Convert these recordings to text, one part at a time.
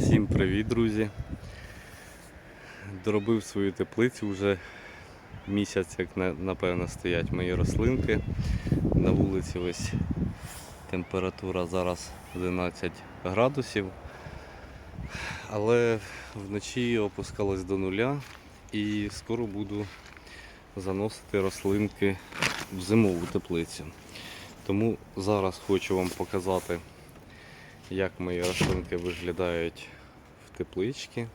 Всім привіт, друзі! Доробив свою теплицю вже місяць, як напевно стоять мої рослинки. На вулиці ось температура зараз 11 градусів. Але вночі опускалась до нуля і скоро буду заносити рослинки в зимову теплицю. Тому зараз хочу вам показати як мої рослинки виглядають в тепличці.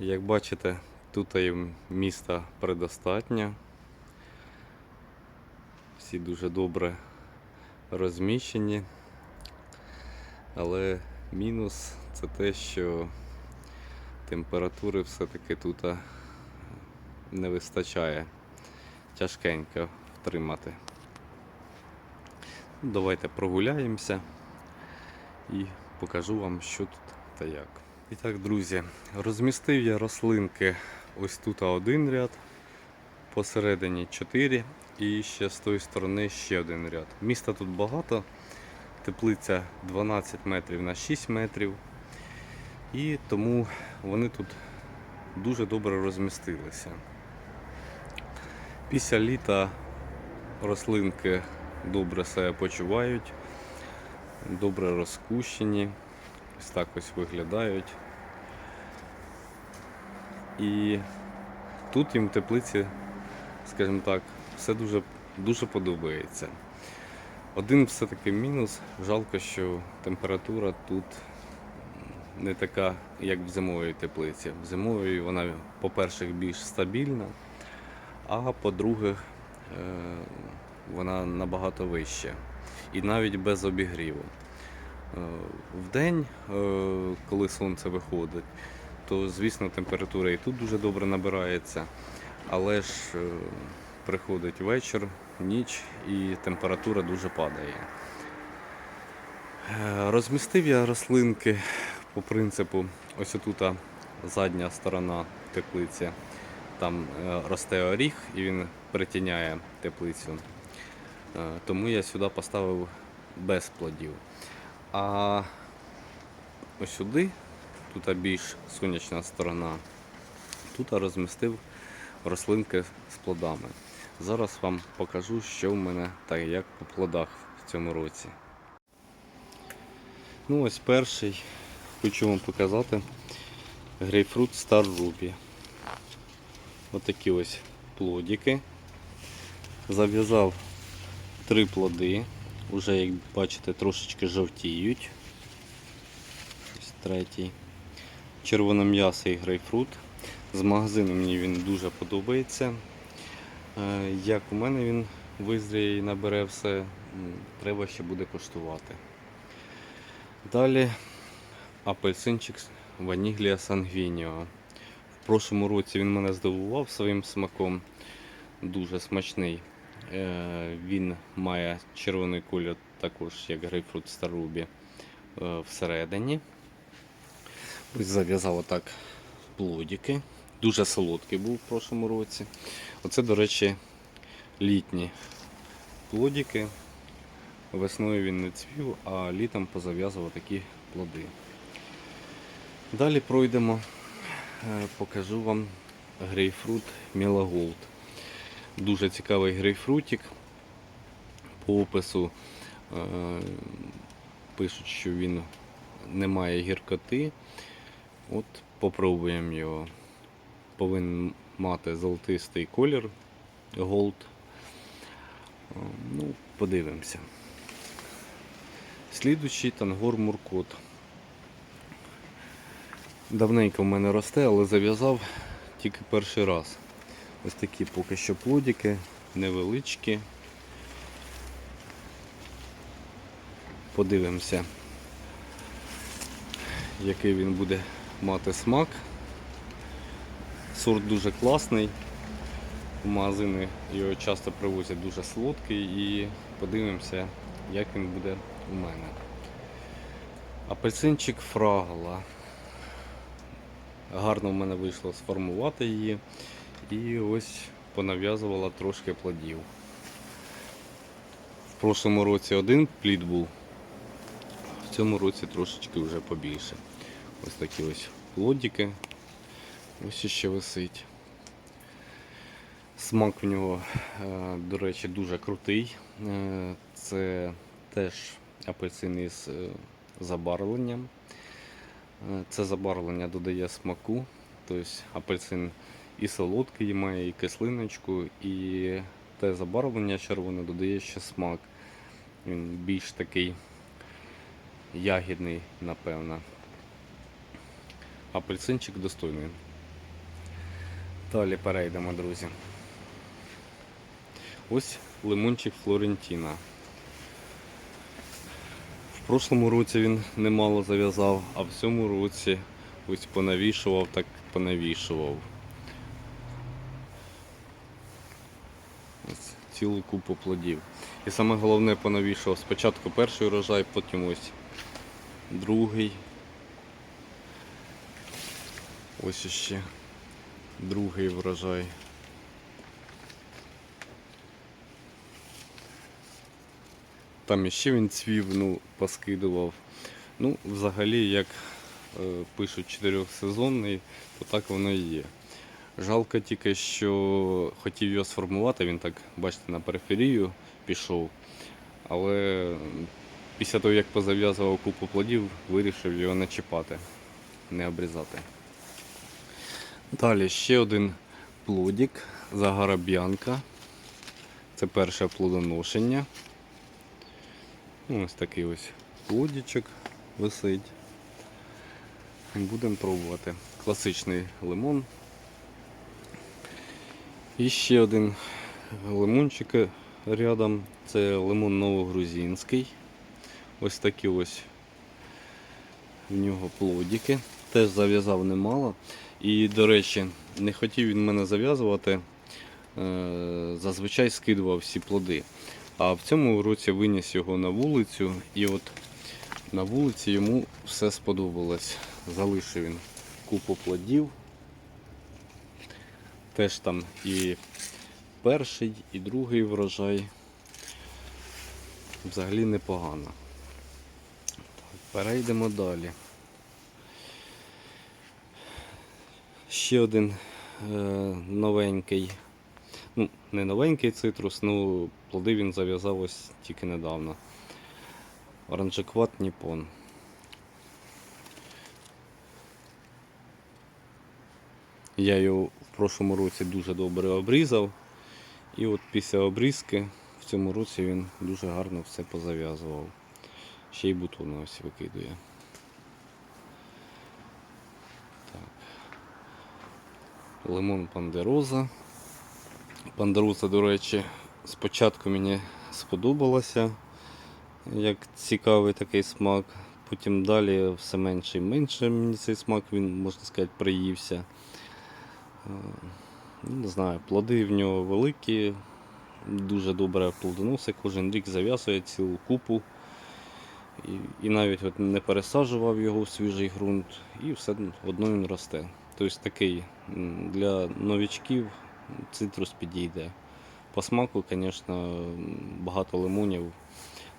Як бачите, тут і міста предостатньо. Всі дуже добре розміщені. Але мінус це те, що температури все-таки тут не вистачає. Тяжкенько втримати. Давайте прогуляємося і покажу вам, що тут та як. І так, друзі, розмістив я рослинки ось тут один ряд, посередині 4 і ще з тої сторони ще один ряд. Міста тут багато, теплиця 12 метрів на 6 метрів. І тому вони тут дуже добре розмістилися. Після літа рослинки добре себе почувають, добре розкущені, ось так ось виглядають. І тут їм в теплиці, скажімо так, все дуже, дуже подобається. Один все-таки мінус, жалко, що температура тут не така, як в зимовій теплиці. В зимовій вона, по-перше, більш стабільна, а по-друге, е, вона набагато вища. І навіть без обігріву. Е, Вдень, е, коли сонце виходить, то звісно температура і тут дуже добре набирається, але ж е, приходить вечір, ніч і температура дуже падає. Розмістив я рослинки по принципу, ось тут задня сторона теплиці, там росте оріг і він притіняє теплицю. Е, Тому я сюди поставив без плодів. А ось сюди, тут більш сонячна сторона, тут розмістив рослинки з плодами. Зараз вам покажу, що в мене та як по плодах в цьому році. Ну ось перший хочу вам показати грейпфрут Star Ruby. Отакі ось плодики. Зав'язав три плоди. Уже, як бачите, трошечки жовтіють. Ось третій. Червоном'ясий грейпфрут. З магазину мені він дуже подобається. Е, Як у мене він визріє і набере все, треба ще буде коштувати. Далі апельсинчик Ваніглія Сангвініо. В прошлому році він мене здивував своїм смаком. Дуже смачний. Е, Він має червоний колір, також як грейпфрут Старубі всередині. Ось зав'язав отак плодики. Дуже солодкий був в прошлому році. Оце, до речі, літні плодики. Весною він не цвів, а літом позав'язував такі плоди. Далі пройдемо, е, покажу вам грейпфрут Мілаголд. Дуже цікавий грейпфрутик. По опису е, пишуть, що він не має гіркоти. От попробуємо його. Повинен мати золотистий колір голд. Е, Ну, подивимося. Слідуючий тангор Муркот. Давненько в мене росте, але зав'язав тільки перший раз. Ось такі поки що плодики, невеличкі. Подивимося, який він буде мати смак. Сорт дуже класний. В магазини його часто привозять дуже солодкий і подивимося, як він буде у мене. Апельсинчик фрагала. Гарно в мене вийшло сформувати її. І ось понав'язувала трошки плодів. В прошлому році один плід був, В цьому році трошечки вже побільше. Ось такі ось плодики. Ось ще висить. Смак в нього, е, до речі, дуже крутий. Е, Це теж апельсин із е, забарвленням. Це забарвлення додає смаку. Тобто апельсин і солодкий має, і кислиночку, і те забарвлення червоне додає ще смак. Він більш такий ягідний, напевно. Апельсинчик достойний. Далі перейдемо, друзі. Ось лимончик Флорентіна. В прошлому році він немало зав'язав, а в цьому році ось понавішував, так понавішував. Ось цілу купу плодів. І саме головне понавішував спочатку перший урожай, потім ось другий. Ось іще другий врожай. Там іще він цвів, ну, поскидував. Ну, взагалі, як е, пишуть чотирьохсезонний, то так воно і є. Жалко тільки, що хотів його сформувати, він так, бачите, на периферію пішов. Але після того, як позав'язував купу плодів, вирішив його не чіпати, не обрізати. Далі ще один плодик, загараб'янка. Це перше плодоношення. Ось такий ось плодичок висить. Будемо пробувати. Класичний лимон. І ще один лимончик рядом. Це лимон новогрузинський. Ось такі ось в нього плодики. Теж зав'язав немало. І, до речі, не хотів він мене зав'язувати. Е, Зазвичай скидував всі плоди. А в цьому році виніс його на вулицю, і от на вулиці йому все сподобалось. Залишив він купу плодів. Теж там і перший, і другий врожай. Взагалі непогано. Так, перейдемо далі. Ще один е, новенький, ну, не новенький цитрус, ну плоди він зав'язав ось тільки недавно. Оранжекват Ніпон. Я його прошлому році дуже добре обрізав. І от після обрізки в цьому році він дуже гарно все позав'язував. Ще й бутони ось викидує. Так. Лимон пандероза. Пандероза, до речі, спочатку мені сподобалося, як цікавий такий смак. Потім далі все менше і менше мені цей смак, він, можна сказати, приївся. Е, Не знаю, плоди в нього великі, дуже добре плодоносить, кожен рік зав'язує цілу купу. І, і навіть от не пересаджував його в свіжий ґрунт, і все одно він росте. Тобто такий для новічків цитрус підійде. По смаку, звісно, багато лимонів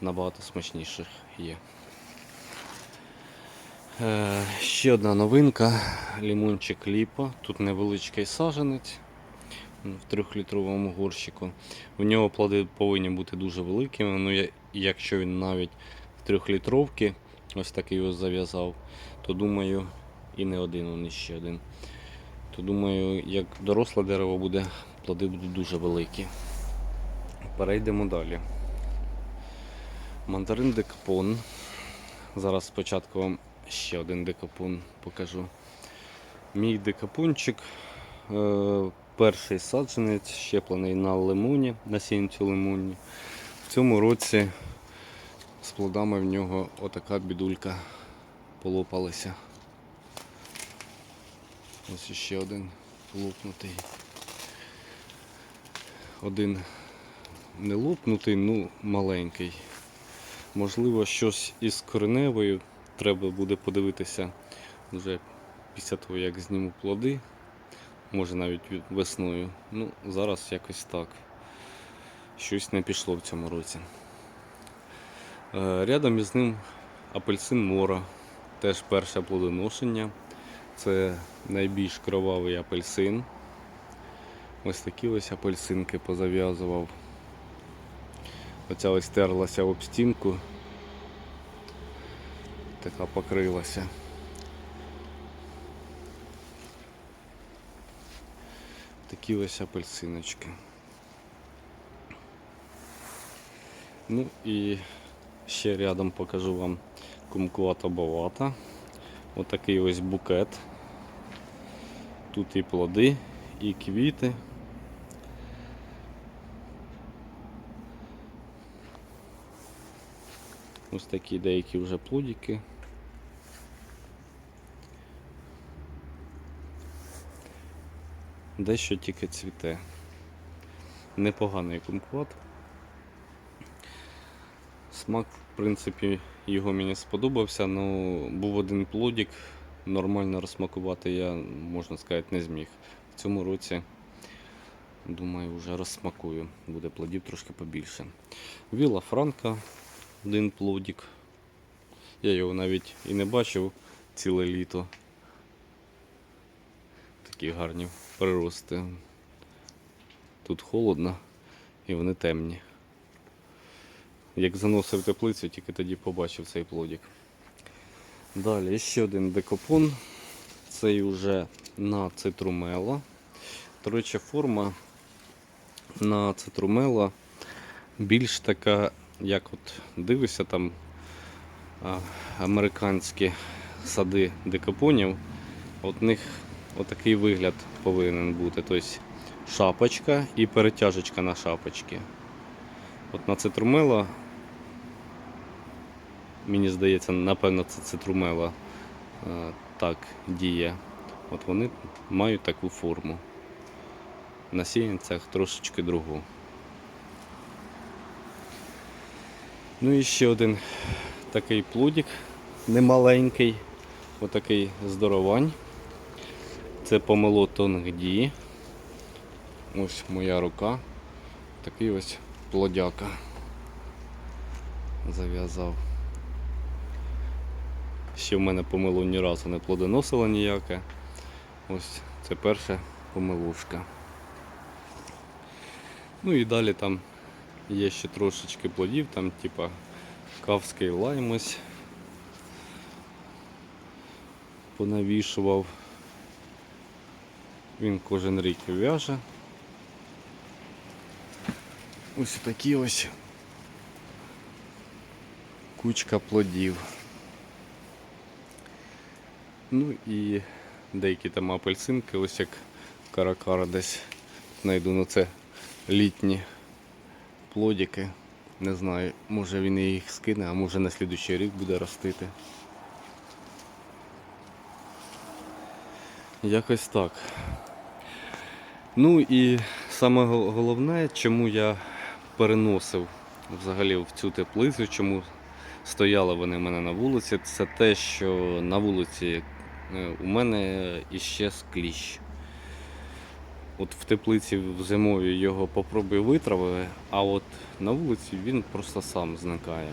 набагато смачніших є. Е, ще одна новинка лимончик ліпа. Тут невеличкий саженець м, в трьохлітровому горщику. У нього плоди повинні бути дуже великими. Ну, якщо він навіть в трьохлітровки ось такий ось зав'язав, то думаю, і не один, он іще один. То думаю, як доросле дерево буде, плоди будуть дуже великі. Перейдемо далі. Мандарин декапон. Зараз спочатку вам ще один декапон покажу. Мій декапончик. е, Перший саджанець, щеплений на лимоні, на сінцю лимоні. В цьому році з плодами в нього отака бідулька полопалася. Ось ще один лопнутий. Один не лопнутий, ну маленький. Можливо, щось із кореневою треба буде подивитися вже після того, як зніму плоди. Може навіть весною. Ну, зараз якось так. Щось не пішло в цьому році. Е, Рядом із ним апельсин мора. Теж перше плодоношення. Це найбільш кровавий апельсин. Ось такі ось апельсинки позав'язував. Оця ось терлася об стінку. Така покрилася. Такі ось апельсиночки. Ну і ще рядом покажу вам кумкувата балата. Отакий ось букет. Тут і плоди, і квіти. Ось такі деякі вже плодики. Дещо тільки цвіте. Непоганий кумкват. Смак, в принципі, його мені сподобався, але був один плодик, нормально розсмакувати я, можна сказати, не зміг. В цьому році, думаю, вже розсмакую. Буде плодів трошки побільше. Віла Франка, один плодик. Я його навіть і не бачив ціле літо. Такі гарні прирости. Тут холодно і вони темні. Як заносив теплицю, тільки тоді побачив цей плодик. Далі ще один декопон. Цей вже на цитрумела. До речі, форма на цитрумела більш така, як от дивишся там американські сади декопонів. От в них отакий вигляд повинен бути. Тобто шапочка і перетяжечка на шапочки. От на цитрумела, мені здається, напевно, це цитрумела е, так діє. От вони мають таку форму. На сіянцях трошечки другу. Ну і ще один такий плодик немаленький, отакий здоровань. Це помело Тонгді. Ось моя рука. Такий ось плодяка зав'язав. Ще в мене помилу ні разу не плодоносило ніяке. Ось це перша помилушка. Ну і далі там є ще трошечки плодів, там типа кавський лайм ось понавішував. Він кожен рік в'яже. Ось такі ось кучка плодів. Ну і деякі там апельсинки, ось як каракара десь знайду, ну це літні плодики. Не знаю, може він їх скине, а може на слідуючий рік буде ростити. Якось так. Ну і саме головне, чому я переносив взагалі в цю теплицю, чому стояли вони в мене на вулиці, це те, що на вулиці е, у мене іще кліщ. От в теплиці в зимовій його попробую витравити, а от на вулиці він просто сам зникає.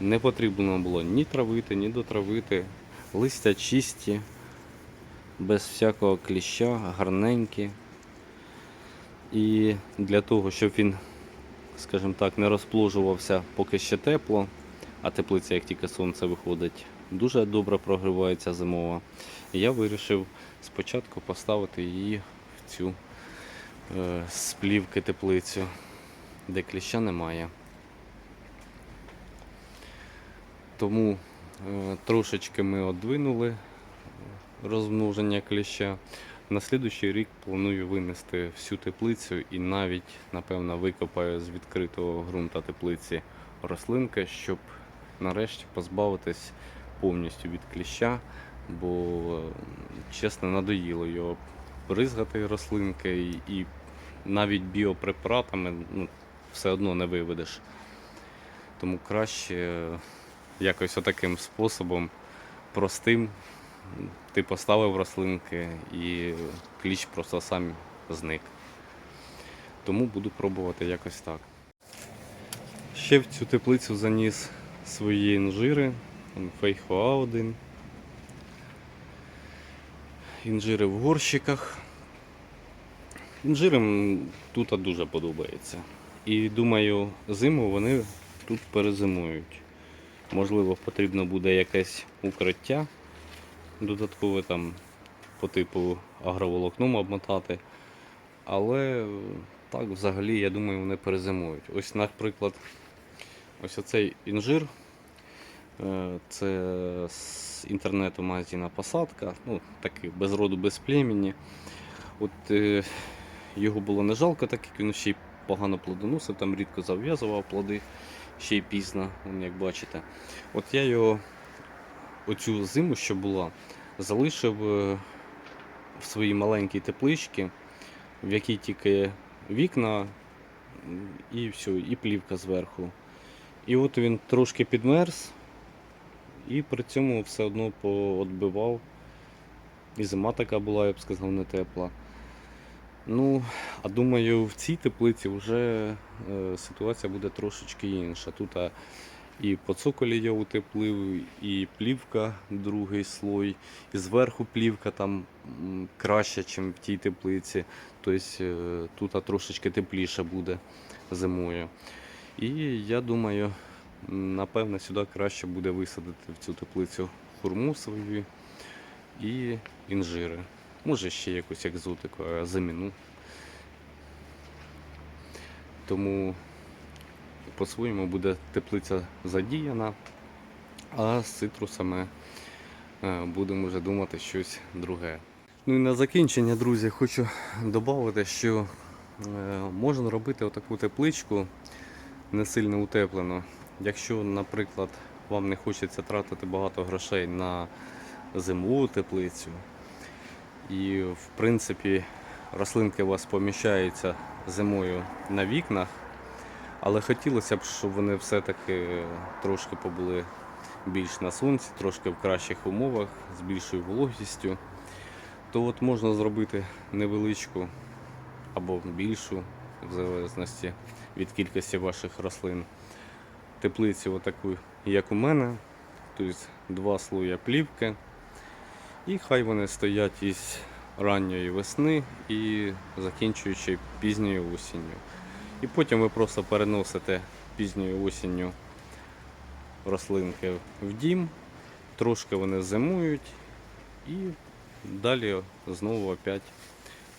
Не потрібно було ні травити, ні дотравити. Листя чисті, без всякого кліща, гарненькі. І для того, щоб він, скажімо так, не розплужувався, поки ще тепло, а теплиця, як тільки сонце виходить, дуже добре прогрівається зимова. Я вирішив спочатку поставити її цю е, з плівки теплицю, де кліща немає. Тому е, трошечки ми одвинули розмноження кліща. На слідуючий рік планую винести всю теплицю і навіть, напевно, викопаю з відкритого ґрунта теплиці рослинки, щоб нарешті позбавитись повністю від кліща, бо, е, чесно, надоїло його бризгати рослинки і, навіть біопрепаратами ну, все одно не виведеш. Тому краще якось отаким способом, простим, ти поставив рослинки і кліщ просто сам зник. Тому буду пробувати якось так. Ще в цю теплицю заніс свої інжири. Фейхоа один. Інжири в горщиках. Інжирам тут дуже подобається. І думаю, зиму вони тут перезимують. Можливо, потрібно буде якесь укриття додаткове там по типу агроволокном обмотати. Але так, взагалі, я думаю, вони перезимують. Ось, наприклад, ось оцей інжир. Е, Це з інтернету магазина посадка, ну, такий без роду, без племені. От е, його було не жалко, так як він ще й погано плодоносив, там рідко зав'язував плоди, ще й пізно, як бачите. От я його оцю зиму, що була, залишив е, в своїй маленькій тепличці, в якій тільки вікна і все, і плівка зверху. І от він трошки підмерз, і при цьому все одно поотбивав. І зима така була, я б сказав, не тепла. Ну, а думаю, в цій теплиці вже е, ситуація буде трошечки інша. Тут і по цоколі я утеплив, і плівка, другий слой, і зверху плівка там краще, ніж в тій теплиці. Тобто е, тут трошечки тепліше буде зимою. І я думаю, напевно, сюди краще буде висадити в цю теплицю хурму свою і інжири. Може ще якусь екзотику, а заміну. Тому по-своєму буде теплиця задіяна, а з цитрусами е, будемо вже думати щось друге. Ну і на закінчення, друзі, хочу додати, що е, можна робити отаку тепличку не сильно утеплену. Якщо, наприклад, вам не хочеться тратити багато грошей на зимову теплицю, і в принципі рослинки у вас поміщаються зимою на вікнах, але хотілося б, щоб вони все-таки трошки побули більш на сонці, трошки в кращих умовах, з більшою вологістю, то от можна зробити невеличку або більшу, в залежності від кількості ваших рослин. Теплицю отаку, як у мене, тобто два слоя плівки. І хай вони стоять із ранньої весни і закінчуючи пізньою осінню. І потім ви просто переносите пізньою осінню рослинки в дім, трошки вони зимують і далі знову опять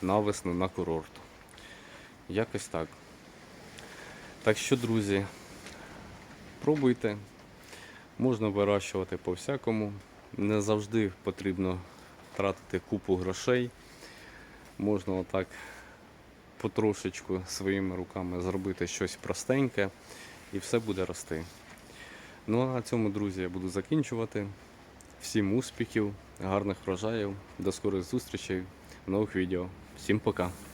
на весну на курорт. Якось так. Так що, друзі, пробуйте. Можна вирощувати по-всякому. Не завжди потрібно тратити купу грошей. Можна отак потрошечку своїми руками зробити щось простеньке і все буде рости. Ну а на цьому, друзі, я буду закінчувати. Всім успіхів, гарних врожаїв, до скорих зустрічей в нових відео. Всім пока!